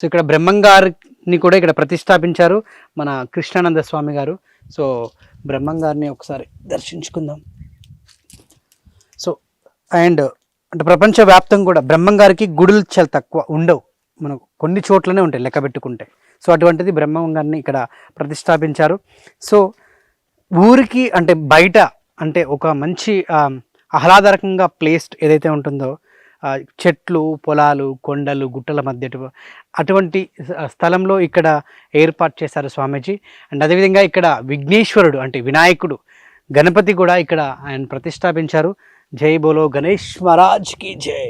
So ఇక్కడ బ్రహ్మంగారిని కూడా ఇక్కడ ప్రతిష్టాపించారు మన కృష్ణానంద స్వామి గారు. సో బ్రహ్మంగారిని ఒకసారి దర్శించుకుందాం. సో అండ్ అంటే ప్రపంచవ్యాప్తంగా కూడా బ్రహ్మంగారికి గుడులు చాలా తక్కువ ఉండవు. మనకు కొన్ని చోట్లనే ఉంటాయి లెక్క పెట్టుకుంటే. సో అటువంటిది బ్రహ్మంగారిని ఇక్కడ ప్రతిష్టాపించారు. సో ఊరికి అంటే బయట అంటే ఒక మంచి ఆ, ఆహ్లాదకరంగా ప్లేస్ ఏదైతే ఉంటుందో చెట్లు పొలాలు కొండలు గుట్టల మధ్య అటువంటి స్థలంలో ఇక్కడ ఏర్పాటు చేశారు స్వామీజీ. అండ్ అదేవిధంగా ఇక్కడ విఘ్నేశ్వరుడు అంటే వినాయకుడు గణపతి కూడా ఇక్కడ ఆయన ప్రతిష్టాపించారు. జై బోలో గణేష్ మహారాజ్కి జై.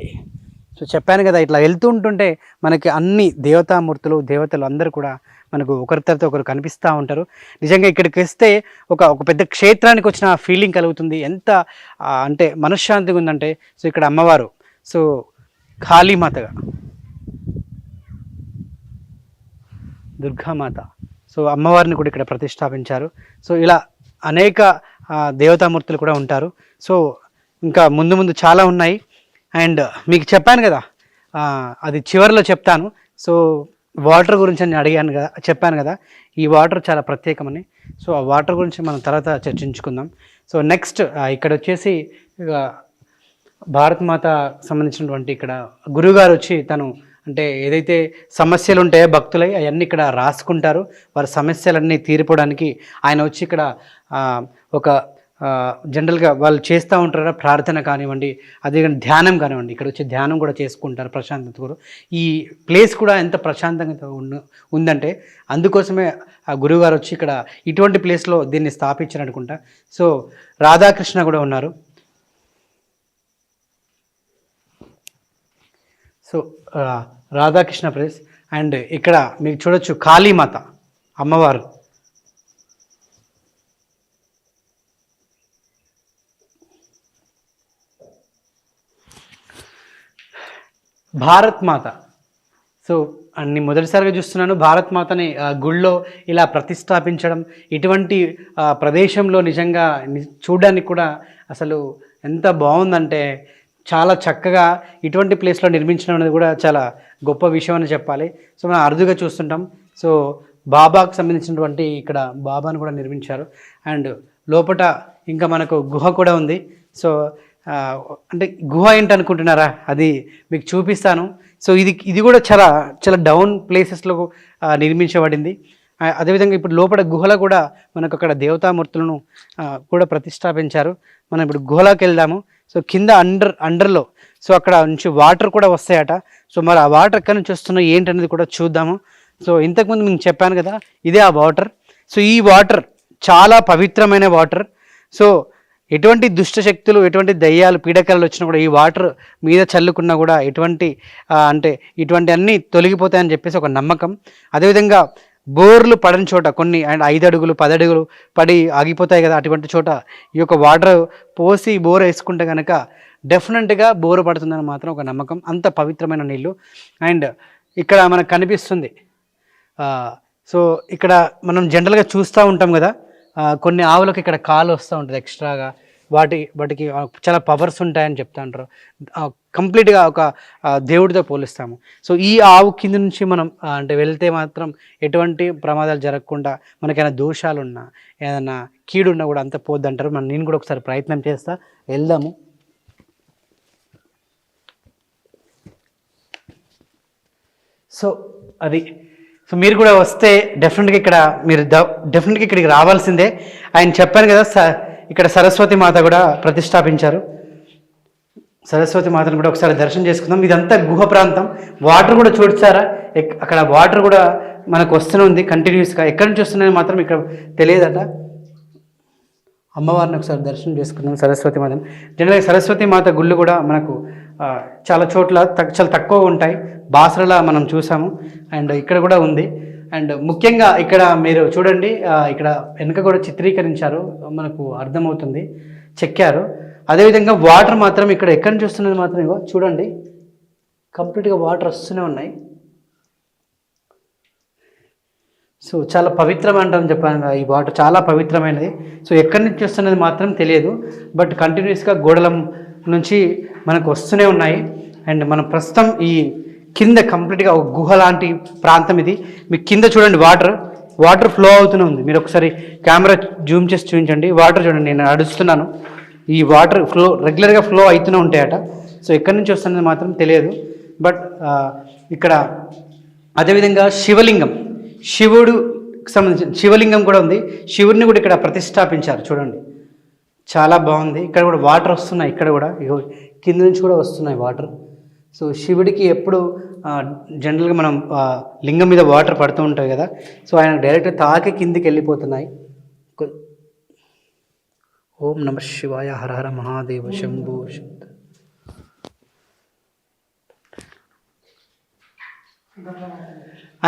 సో చెప్పాను కదా ఇట్లా వెళ్తూ ఉంటుంటే మనకి అన్ని దేవతామూర్తులు దేవతలు అందరూ కూడా మనకు ఒకరి తర్వాత ఒకరు కనిపిస్తూ ఉంటారు. నిజంగా ఇక్కడికి వస్తే ఒక ఒక పెద్ద క్షేత్రానికి వచ్చిన ఫీలింగ్ కలుగుతుంది. ఎంత అంటే మనశ్శాంతిగా ఉందంటే సో ఇక్కడ అమ్మవారు సో కాళీమాతగా దుర్గామాత. సో అమ్మవారిని కూడా ఇక్కడ ప్రతిష్టాపించారు. సో ఇలా అనేక దేవతామూర్తులు కూడా ఉంటారు. సో ఇంకా ముందు ముందు చాలా ఉన్నాయి. అండ్ మీకు చెప్పాను కదా అది చివరిలో చెప్తాను. సో వాటర్ గురించి నేను అడిగాను కదా చెప్పాను కదా ఈ వాటర్ చాలా ప్రత్యేకమని. సో ఆ వాటర్ గురించి మనం తర్వాత చర్చించుకుందాం. సో నెక్స్ట్ ఇక్కడ వచ్చేసి భారత్ మాత సంబంధించినటువంటి ఇక్కడ గురువుగారు వచ్చి తను అంటే ఏదైతే సమస్యలు ఉంటాయో భక్తులై అవన్నీ ఇక్కడ రాసుకుంటారు. వారి సమస్యలన్నీ తీరిపోవడానికి ఆయన వచ్చి ఇక్కడ ఒక జనరల్గా వాళ్ళు చేస్తూ ఉంటారు? ప్రార్థన కానివ్వండి అదే ధ్యానం కానివ్వండి ఇక్కడ వచ్చి ధ్యానం కూడా చేసుకుంటారు ప్రశాంతత కూడా ఈ ప్లేస్ కూడా ఎంత ప్రశాంతంగా ఉందంటే అందుకోసమే ఆ గురువుగారు వచ్చి ఇక్కడ ఇటువంటి ప్లేస్లో దీన్ని స్థాపించారు అనుకుంటా సో రాధాకృష్ణ కూడా ఉన్నారు. So Radhakrishna place. అండ్ ఇక్కడ మీరు చూడొచ్చు కాళీమాత అమ్మవారు. భారత్ మాత సో అన్ని మొదటిసారిగా చూస్తున్నాను. భారత్ మాతని గుళ్ళో ఇలా ప్రతిష్టాపించడం ఇటువంటి ప్రదేశంలో నిజంగా చూడడానికి కూడా అసలు ఎంత బాగుందంటే చాలా చక్కగా ఇటువంటి ప్లేస్లో నిర్మించడం అనేది కూడా చాలా గొప్ప విషయం అని చెప్పాలి. సో మనం అరుదుగా చూస్తుంటాం. సో బాబాకు సంబంధించినటువంటి ఇక్కడ బాబాను కూడా నిర్మించారు. అండ్ లోపట ఇంకా మనకు గుహ కూడా ఉంది. సో అంటే గుహ ఏంటి అనుకుంటున్నారా అది మీకు చూపిస్తాను. సో ఇది ఇది కూడా చాలా చాలా డౌన్ ప్లేసెస్లో నిర్మించబడింది. అదేవిధంగా ఇప్పుడు లోపల గుహలో కూడా మనకు అక్కడ దేవతామూర్తులను కూడా ప్రతిష్టాపించారు. మనం ఇప్పుడు గుహలోకి వెళ్దాము. సో కింద అండర్ అండర్లో. సో అక్కడ నుంచి వాటర్ కూడా వస్తాయట. సో మరి ఆ వాటర్ ఎక్కడి నుంచి వస్తున్నాయి ఏంటనేది కూడా చూద్దాము. సో ఇంతకుముందు మీకు చెప్పాను కదా ఇదే ఆ వాటర్. సో ఈ వాటర్ చాలా పవిత్రమైన వాటర్. సో ఎటువంటి దుష్ట శక్తులు ఎటువంటి దయ్యాలు పీడకలు వచ్చినా కూడా ఈ వాటర్ మీద చల్లుకున్నా కూడా ఎటువంటి అంటే ఇటువంటి అన్నీ తొలగిపోతాయని చెప్పేసి ఒక నమ్మకం. అదేవిధంగా బోర్లు పడని చోట కొన్ని అండ్ ఐదు అడుగులు పది అడుగులు పడి ఆగిపోతాయి కదా అటువంటి చోట ఈ యొక్క వాటర్ పోసి బోర్ వేసుకుంటే కనుక డెఫినెట్గా బోరు పడుతుందని మాత్రం ఒక నమ్మకం. అంత పవిత్రమైన నీళ్ళు అండ్ ఇక్కడ మనకు కనిపిస్తుంది సో ఇక్కడ మనం జనరల్గా చూస్తూ ఉంటాం కదా కొన్ని ఆవులకు ఇక్కడ కాలు వస్తూ ఉంటుంది ఎక్స్ట్రాగా వాటి వాటికి చాలా పవర్స్ ఉంటాయని చెప్తా అంటారు కంప్లీట్గా ఒక దేవుడితో పోలిస్తాము. సో ఈ ఆవు కింద నుంచి మనం అంటే వెళ్తే మాత్రం ఎటువంటి ప్రమాదాలు జరగకుండా మనకైనా దోషాలు ఉన్నా ఏదైనా కీడు ఉన్నా కూడా అంత పోద్దంటారు. మనం నేను కూడా ఒకసారి ప్రయత్నం చేస్తా. వెళ్దాము. సో అది సో మీరు కూడా వస్తే డెఫినెట్గా ఇక్కడ మీరు డెఫినెట్గా ఇక్కడికి రావాల్సిందే. ఆయన చెప్పాను కదా సార్ ఇక్కడ సరస్వతి మాత కూడా ప్రతిష్టాపించారు. సరస్వతి మాతను కూడా ఒకసారి దర్శనం చేసుకుందాం. ఇదంతా గుహ ప్రాంతం. వాటర్ కూడా చూడ్చారా ఎక్- అక్కడ వాటర్ కూడా మనకు వస్తూనే ఉంది. కంటిన్యూస్గా. ఎక్కడి నుంచి వస్తున్నాయని మాత్రం ఇక్కడ తెలియదట. అమ్మవారిని ఒకసారి దర్శనం చేసుకుందాం సరస్వతి మాతను. జనరల్గా సరస్వతి మాత గుళ్ళు కూడా మనకు చాలా చోట్ల తక్- చాలా తక్కువ ఉంటాయి. బాసరలా మనం చూసాము. అండ్ ఇక్కడ కూడా ఉంది. అండ్ ముఖ్యంగా ఇక్కడ మీరు చూడండి ఇక్కడ వెనుక కూడా చిత్రీకరించారు మనకు అర్థమవుతుంది చెక్కారు. అదేవిధంగా వాటర్ మాత్రం ఇక్కడ ఎక్కడ నుంచి వస్తున్నది మాత్రం ఇగో చూడండి. కంప్లీట్గా వాటర్ వస్తూనే ఉన్నాయి. సో చాలా పవిత్రమంటాం చెప్పాను ఈ వాటర్ చాలా పవిత్రమైనది. సో ఎక్కడి నుంచి వస్తున్నది మాత్రం తెలియదు. బట్ కంటిన్యూస్గా గోడల నుంచి మనకు వస్తూనే ఉన్నాయి. అండ్ మనం ప్రస్తుతం ఈ కింద కంప్లీట్గా ఒక గుహ లాంటి ప్రాంతం ఇది. మీకు కింద చూడండి వాటర్. వాటర్ ఫ్లో అవుతూనే ఉంది. మీరు ఒకసారి కెమెరా జూమ్ చేసి చూపించండి. వాటర్ చూడండి నేను అడుస్తున్నాను. ఈ వాటర్ ఫ్లో రెగ్యులర్గా ఫ్లో అవుతూనే ఉంటాయట. సో ఎక్కడి నుంచి వస్తున్నది మాత్రం తెలియదు. బట్ ఇక్కడ అదేవిధంగా శివలింగం. శివుడు సంబంధించిన శివలింగం కూడా ఉంది. శివుడిని కూడా ఇక్కడ ప్రతిష్టాపించారు. చూడండి. చాలా బాగుంది. ఇక్కడ కూడా వాటర్ వస్తున్నాయి. ఇక్కడ కూడా. ఇగో కింద నుంచి కూడా వస్తున్నాయి వాటర్. సో శివుడికి ఎప్పుడు జనరల్గా మనం లింగం మీద వాటర్ పడుతూ ఉంటాయి కదా. సో ఆయన డైరెక్ట్ తాకి కిందికి వెళ్ళిపోతున్నాయి. ఓం నమ శివాయ హర హర మహాదేవ శంభు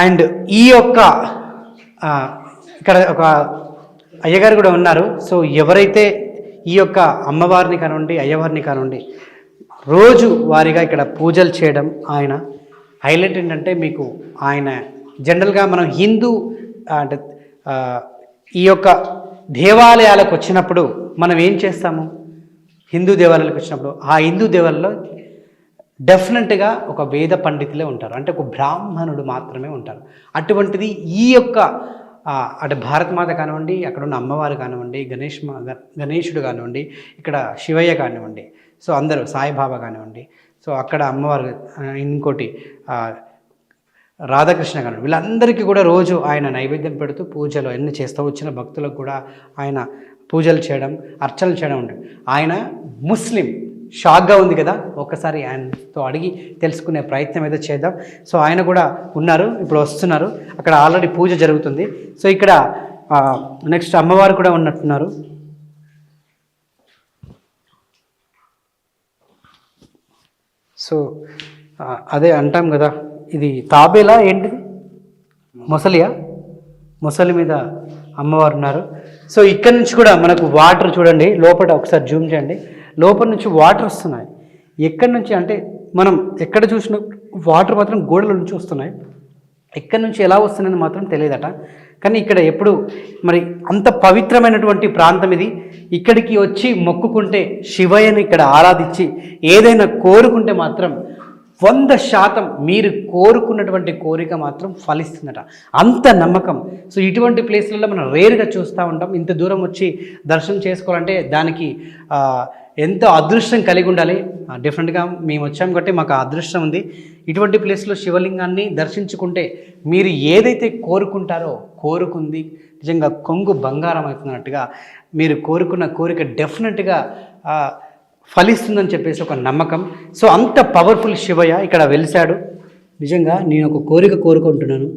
అండ్ ఈ యొక్క ఇక్కడ ఒక అయ్యగారు కూడా ఉన్నారు. సో ఎవరైతే ఈ యొక్క అమ్మవారిని కానివ్వండి అయ్యవారిని కానివ్వండి రోజు వారిగా ఇక్కడ పూజలు చేయడం ఆయన. హైలైట్ ఏంటంటే మీకు ఆయన జనరల్గా మనం హిందూ అంటే ఈ యొక్క దేవాలయాలకు వచ్చినప్పుడు మనం ఏం చేస్తాము? హిందూ దేవాలయాలకు వచ్చినప్పుడు ఆ హిందూ దేవాలయంలో డెఫినెట్గా ఒక వేద పండితులే ఉంటారు. అంటే ఒక బ్రాహ్మణుడు మాత్రమే ఉంటారు. అటువంటిది ఈ యొక్క ఆ, అంటే భారతమాత కానివ్వండి అక్కడ ఉన్న అమ్మవారు కానివ్వండి గణేష్ మా- గణేశుడు కానివ్వండి ఇక్కడ శివయ్య కానివ్వండి సో అందరూ సాయిబాబా కానివ్వండి సో అక్కడ అమ్మవారు ఇంకోటి రాధాకృష్ణ గారు వీళ్ళందరికీ కూడా రోజు ఆయన నైవేద్యం పెడుతూ పూజలు అన్ని చేస్తూ వచ్చిన భక్తులకు కూడా ఆయన పూజలు చేయడం అర్చనలు చేయడం ఉంటుంది ఆయన ముస్లిం షాక్గా ఉంది కదా ఒక్కసారి ఆయనతో అడిగి తెలుసుకునే ప్రయత్నం ఏదో చేద్దాం. సో ఆయన కూడా ఉన్నారు ఇప్పుడు వస్తున్నారు. అక్కడ ఆల్రెడీ పూజ జరుగుతుంది. సో ఇక్కడ నెక్స్ట్ అమ్మవారు కూడా ఉన్నట్టున్నారు. సో అదే అంటాం కదా ఇది తాబేలా ఏంటిది? మొసలియా? మొసలి మీద అమ్మవారు ఉన్నారు. సో ఇక్కడ నుంచి కూడా మనకు వాటర్ చూడండి లోపల ఒకసారి జూమ్ చేయండి. లోపల నుంచి వాటర్ వస్తున్నాయి. ఎక్కడి నుంచి అంటే మనం ఎక్కడ చూసినా వాటర్ మాత్రం గోడల నుంచి వస్తున్నాయి. ఎక్కడి నుంచి ఎలా వస్తున్నాయని మాత్రం తెలియదట. కానీ ఇక్కడ ఎప్పుడు మరి అంత పవిత్రమైనటువంటి ప్రాంతం ఇది. ఇక్కడికి వచ్చి మొక్కుకుంటే శివయ్యని ఇక్కడ ఆరాధించి ఏదైనా కోరుకుంటే మాత్రం వంద శాతం మీరు కోరుకున్నటువంటి కోరిక మాత్రం ఫలిస్తుందట. అంత నమ్మకం. సో ఇటువంటి ప్లేస్లలో మనం రేర్గా చూస్తూ ఉంటాం. ఇంత దూరం వచ్చి దర్శనం చేసుకోవాలంటే దానికి ఎంతో అదృష్టం కలిగి ఉండాలి. డిఫరెంట్గా మేము వచ్చాం కాబట్టి మాకు అదృష్టం ఉంది. ఇటువంటి ప్లేస్లో శివలింగాన్ని దర్శించుకుంటే మీరు ఏదైతే కోరుకుంటారో కోరుకుంది నిజంగా కొంగు బంగారం అవుతున్నట్టుగా మీరు కోరుకున్న కోరిక డెఫినెట్గా ఫలిస్తుందని చెప్పేసి ఒక నమ్మకం. సో అంత పవర్ఫుల్ శివయ్య ఇక్కడ వెలిశాడు. నిజంగా నేను ఒక కోరిక కోరుకుంటున్నాను.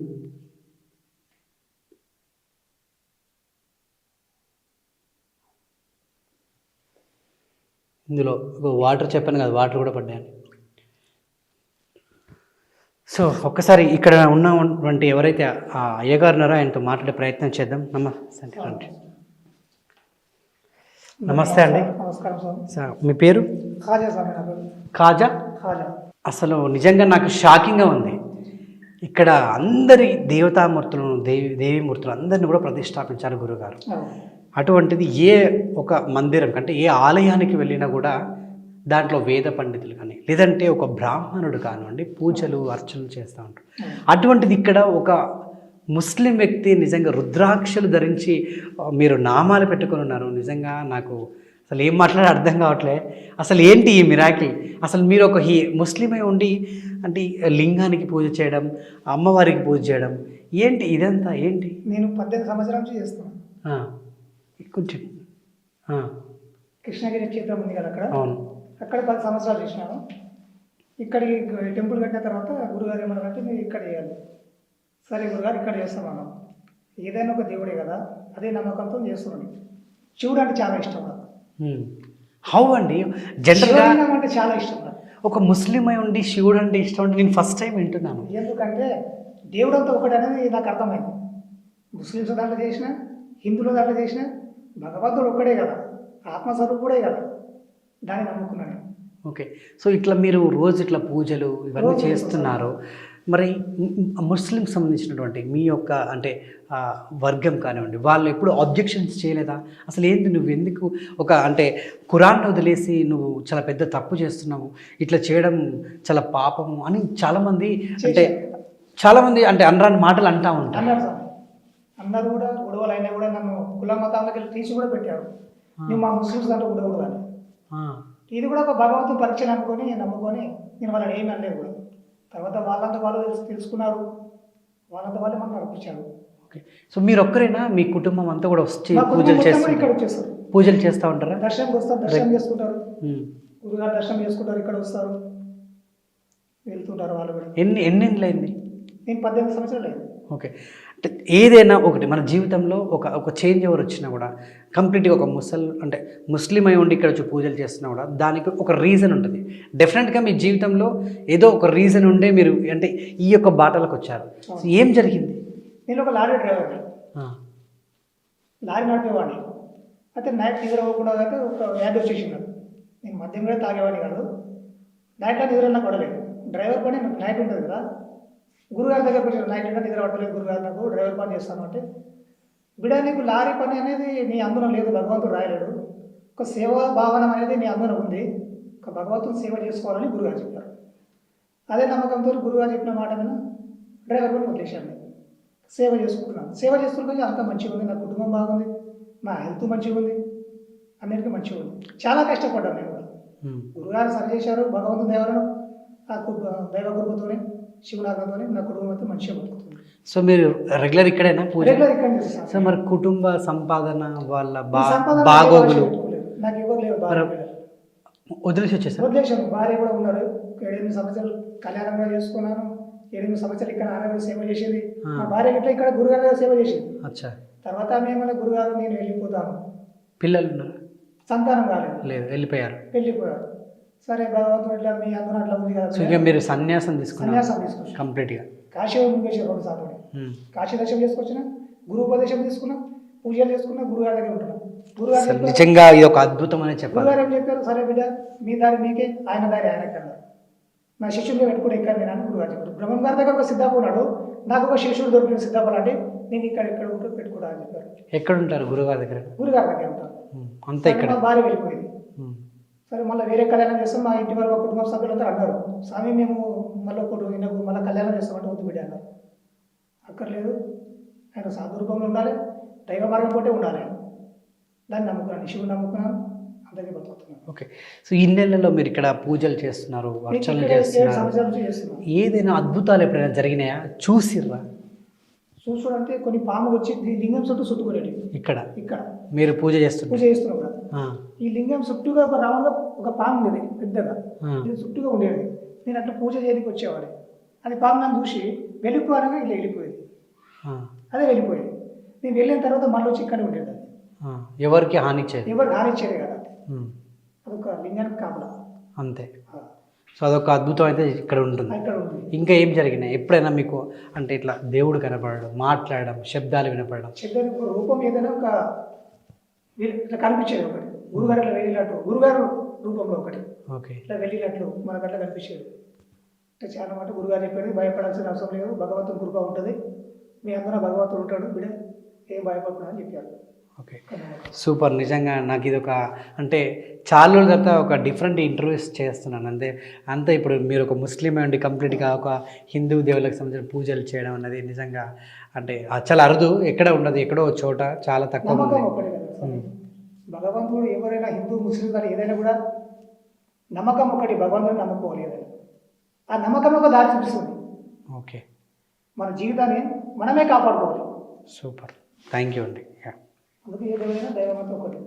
ఇందులో ఒక వాటర్ చెప్పాను కదా వాటర్ కూడా పడ్డాను సో ఒక్కసారి ఇక్కడ ఉన్నటువంటి ఎవరైతే ఆ అయ్యగారు ఉన్నారో ఆయనతో మాట్లాడే ప్రయత్నం చేద్దాం. నమస్తే రండి. నమస్తే అండి. నమస్కారం సార్. మీ పేరు? ఖాజా అసలు నిజంగా నాకు షాకింగ్గా ఉంది. ఇక్కడ అందరి దేవతామూర్తులను దేవి దేవీమూర్తులు అందరిని కూడా ప్రతిష్టాపించారు గురుగారు. అటువంటిది ఏ ఒక మందిరం అంటే ఏ ఆలయానికి వెళ్ళినా కూడా దాంట్లో వేద పండితులు కానీ లేదంటే ఒక బ్రాహ్మణుడు కానివ్వండి పూజలు అర్చనలు చేస్తూ ఉంటారు. అటువంటిది ఇక్కడ ఒక ముస్లిం వ్యక్తి నిజంగా రుద్రాక్షలు ధరించి మీరు నామాలు పెట్టుకొని ఉన్నారు. నిజంగా నాకు అసలు ఏం మాట్లాడే అర్థం కావట్లే. అసలు ఏంటి ఈ మిరాకిల్ అసలు మీరు ఒక హీ ముస్లిమై ఉండి అంటే లింగానికి పూజ చేయడం అమ్మవారికి పూజ చేయడం ఏంటి ఇదంతా? ఏంటి? నేను పద్దెనిమిది సంవత్సరాల నుంచి చేస్తున్నాను. ఆ, కొంచెం. కృష్ణగిరి క్షేత్రం ఉంది కదా అక్కడ? అవును. అక్కడ పది సంవత్సరాలు చేసినాను. ఇక్కడికి టెంపుల్ కట్టిన తర్వాత గురుగారు ఏమన్నారంటే మీరు ఇక్కడ చేయాలి. సరే గురుగారు ఇక్కడ చేస్తున్నాను. ఏదైనా ఒక దేవుడే కదా అదే నమ్మకంతో చేస్తున్నాను శివుడు అంటే చాలా ఇష్టం నాకు. హౌ అండి? జనరల్గా అంటే చాలా ఇష్టం నాకు. ఒక ముస్లిం అయి ఉండి శివుడు అంటే ఇష్టం అంటే నేను ఫస్ట్ టైం వింటున్నాను. ఎందుకంటే దేవుడు అంతా ఒకటి అనేది నాకు అర్థమైంది. ముస్లిమ్స్ దాంట్లో చేసిన హిందువుల దాంట్లో చేసిన భగవంతుడు ఒక్కడే కదా. ఆత్మస్వరూపుడే కదా. దాన్ని నమ్ముకున్నాను నేను. ఓకే సో ఇట్లా మీరు రోజు ఇట్లా పూజలు ఇవన్నీ చేస్తున్నారు. మరి ముస్లిం సంబంధించినటువంటి మీ యొక్క అంటే వర్గం కానివ్వండి వాళ్ళు ఎప్పుడు ఆబ్జెక్షన్స్ చేయలేదా? అసలు ఏంది నువ్వు ఎందుకు ఒక అంటే ఖురాన్ వదిలేసి నువ్వు చాలా పెద్ద తప్పు చేస్తున్నావు ఇట్లా చేయడం చాలా పాపము అని చాలామంది అంటే చాలామంది అంటే అనరాని మాటలు అంటా ఉంటారు. అన్నారు కూడా గొడవలు అయినా కూడా నన్ను కుల మతాలకు తీసి కూడా పెట్టారు. నువ్వు మా ముస్లిమ్స్ దాంట్లో అని ఆ, ఇది కూడా ఒక భగవంతుని పరీక్ష అనుకొని నమ్ముకొని నేను వాళ్ళని ఏమీ అనలేదు కూడా తర్వాత వాళ్ళంతా వాళ్ళు తెలుసు తెలుసుకున్నారు. వాళ్ళంతా వాళ్ళే మనకు నడిపించారు. ఓకే. సో మీరు ఒక్కరేనా మీ కుటుంబం అంతా కూడా వచ్చి పూజలు చేస్తారు. వచ్చేస్తారు. పూజలు చేస్తూ ఉంటారా? దర్శనంకి వస్తారు దర్శనం చేసుకుంటారు. గురుగారు దర్శనం చేసుకుంటారు ఇక్కడ వస్తారు. వెళ్తుంటారు వాళ్ళు కూడా. ఎన్ని ఎన్ని అయింది నేను పద్దెనిమిది సంవత్సరాలు అయింది. ఓకే. ఏదైనా ఒకటి మన జీవితంలో ఒక ఒక చేంజ్ ఎవరు వచ్చినా కూడా కంప్లీట్గా ఒక ముసల్ అంటే ముస్లిం అయి ఉండి ఇక్కడ వచ్చి పూజలు చేస్తున్నా కూడా దానికి ఒక రీజన్ ఉంటుంది. డెఫినెట్గా మీ జీవితంలో ఏదో ఒక రీజన్ ఉండే మీరు అంటే ఈ యొక్క బాటలకు వచ్చారు. ఏం జరిగింది? నేను ఒక లారీ డ్రైవర్ లారీ నడిపేవాడిని. అయితే నైట్ నిద్ర అవ్వకుండా అయితే ఒక వ్యాధి వచ్చేసింది నాకు. నేను మద్యం కూడా తాగేవాడిని కాదు. నైట్లో నిద్ర నాకు పడలేదు. డ్రైవర్ పని నాకు నైట్ ఉంటుంది కదా. గురుగారి దగ్గరకు వచ్చాను నైట్ అంటే నిద్ర పడలేదు గురుగారు నాకు డ్రైవర్ పని చేస్తాను అంటే బిడ నీకు లారీ పని అనేది నీ అందులో లేదు భగవంతుడు రాయలేడు. ఒక సేవా భావన అనేది నీ అందులో ఉంది. ఒక భగవంతుని సేవ చేసుకోవాలని గురుగారు చెప్పారు. అదే నమ్మకంతో గురుగారు చెప్పిన మాట మీద డ్రైవర్ పని వదిలేశాను నేను. సేవ చేసుకుంటున్నాను. సేవ చేసుకుంటే అంత మంచిగా ఉంది నా కుటుంబం బాగుంది నా హెల్త్ మంచిగా ఉంది అన్నిటికీ మంచిగా ఉంది. చాలా కష్టపడ్డాను నేను. కూడా. గురుగారు సరి చేశారు భగవంతుని దేవలను ఆ దైవ కృపతోనే శివనాగంతోనే నా కుటుంబం అయితే మంచిగా బతుకుతుంది. సో మీరు రెగ్యులర్ ఇక్కడేనా పూజ? రెగ్యులర్ ఇక్కడ. సో మరి కుటుంబ సంపాదన వాళ్ళ బాగోగులు. నాకు ఎవరు మరి- వదిలేసి వచ్చేసారు? వదిలేశాను భార్య కూడా ఉన్నారు. ఏడెనిమిది సంవత్సరాలు కళ్యాణం కూడా చేసుకున్నాను. ఎనిమిది సంవత్సరాలు ఇక్కడ కూడా సేవ చేసేది. మా భార్య ఇట్లా ఇక్కడ గురుగారు సేవ చేసేది. అచ్చా. తర్వాత ఆమె ఏమన్నా గురుగారు నేను వెళ్ళిపోతాను. పిల్లలు ఉన్నారా? సంతానం కాలేదు లేదు వెళ్ళిపోయారు. వెళ్ళిపోయారు. సరే భగవంతుడు మీ అందరూ అట్లా ఉంది కదా సో ఇక మీరు సన్యాసం తీసుకున్నారు సన్యాసం తీసుకొచ్చిన కంప్లీట్గా. కాశీ ముంగేశ్వర రెండు సార్లు. కాశీ దర్శనం చేసుకొచ్చిన గురువు ఉపదేశం తీసుకున్నా పూజలు చేసుకున్నా గురుగారి దగ్గర ఉంటున్నా. గురుగారు అసలు చెప్పారు- నిజంగా ఇది ఒక అద్భుతం అనే చెప్పాలి. గురుగారు ఏం చెప్పారు? సరే బిడ్డ మీ దారి మీకే ఆయన దారి ఆయనకి అన్నారు నా శిష్యుడిని పెట్టుకుని ఎక్కడ నేను అని గురుగారు చెప్పారు. బ్రహ్మం గారి దగ్గర ఒక సిద్ధాపు ఉన్నాడు. నాకు ఒక శిష్యుడు దొరికిన సిద్ధాపు అంటే నేను ఇక్కడ ఇక్కడ ఉంటూ పెట్టుకుంటా అని చెప్పారు. ఎక్కడ ఉంటారు గురుగారి దగ్గర? గురుగారి దగ్గర ఉంటాను ఉమ్. అంతా ఇక్కడ. మా భార్య వెళ్ళిపోయింది. ఉమ్. సరే మళ్ళీ వేరే కళ్యాణం చేస్తాం మా ఇంటి వరకు కుటుంబ సభ్యులంతా అన్నారు. స్వామి మేము మళ్ళీ ఒకటి ఈయనకు మళ్ళీ కళ్యాణం చేస్తామంటే వద్దు బిడ్డ అన్నారు. అక్కర్లేదు. ఆయన సాధురూపంలో ఉండాలి దైవ మార్గం పోతే ఉండాలి దాన్ని నమ్ముకున్నాను శివుని నమ్ముకున్నాను అందరికీ బతుకుతున్నాను. ఓకే. సో ఈ నెలలో మీరు ఇక్కడ పూజలు చేస్తున్నారు అర్చనలు చేస్తున్నారు. ఏదైనా అద్భుతాలు ఎప్పుడైనా జరిగినాయా? చూసిర్రా? చూసుడంటే కొన్ని పాములు వచ్చి లింగం చుట్టూ చుట్టుకునేవి ఇక్కడ? ఇక్కడ. మీరు పూజ పూజ చేస్తున్నారు చేస్తున్నాం. కదా ఆ, ఈ లింగం చుట్టూగా ఒక రౌండ్గా ఒక పాము ఉండేది పెద్దగా. ఇది చుట్టూగా ఉండేది. నేను అట్లా పూజ చేయడానికి వచ్చేవాడిని. అది పాము నన్ను చూసి వెళ్ళిపోవాలని ఇలా వెళ్ళిపోయేది. అదే వెళ్ళిపోయేది. నేను వెళ్ళిన తర్వాత మళ్ళీ వచ్చి ఇక్కడే ఉండేది అది. ఎవరికి హాని చేయదు ఎవరు రానిచ్చేది కదా అది. ఉమ్. అదొక లింగానికి కాపలా. అంతే. సో అదొక అద్భుతం అయితే ఇక్కడ ఉంటుంది. ఇంకా ఏం జరిగినాయి? ఎప్పుడైనా మీకు అంటే ఇట్లా దేవుడు కనపడడం మాట్లాడడం శబ్దాలు వినపడడం? శబ్దానికి రూపం ఏదైనా ఒక వీళ్ళు ఇట్లా కనిపించేది ఒకటి. గురుగారు ఇట్లా వెళ్ళినట్టు. గురుగారు రూపంలో ఒకటి. ఓకే. ఇట్లా వెళ్ళినట్లు మనకు అట్లా కనిపించేది. అంటే చాలా మాట గురుగారు చెప్పేది భయపడాల్సిన అవసరం లేదు. భగవంతుని కృప ఉంటుంది. మీ అందరూ భగవంతుడు ఉంటాడు. బిడ్డ ఏం భయపడకుండా అని చెప్పారు ఓకే. సూపర్. నిజంగా నాకు ఇది ఒక అంటే చాలా రోజుల తర్వాత ఒక డిఫరెంట్ ఇంటర్వ్యూస్ చేస్తున్నాను. అంతే అంతే ఇప్పుడు మీరు ఒక ముస్లిం ఉండి కంప్లీట్గా ఒక హిందూ దేవులకు సంబంధించిన పూజలు చేయడం అనేది నిజంగా అంటే చాలా అరుదు. ఎక్కడ ఉండదు ఎక్కడో చోట చాలా తక్కువ ఉంది. సార్. భగవంతుడు ఎవరైనా హిందూ ముస్లిం కానీ ఏదైనా కూడా నమ్మకం ఒకటి భగవంతుడు నమ్ముకోవాలి ఏదైనా ఆ నమ్మకం ఒక దారి చూపిస్తుంది. ఓకే. మన జీవితాన్ని మనమే కాపాడుకోవాలి. సూపర్. Thank you. అండి. అందుకే ఏదైనా దైవం అంతా ఒకటి.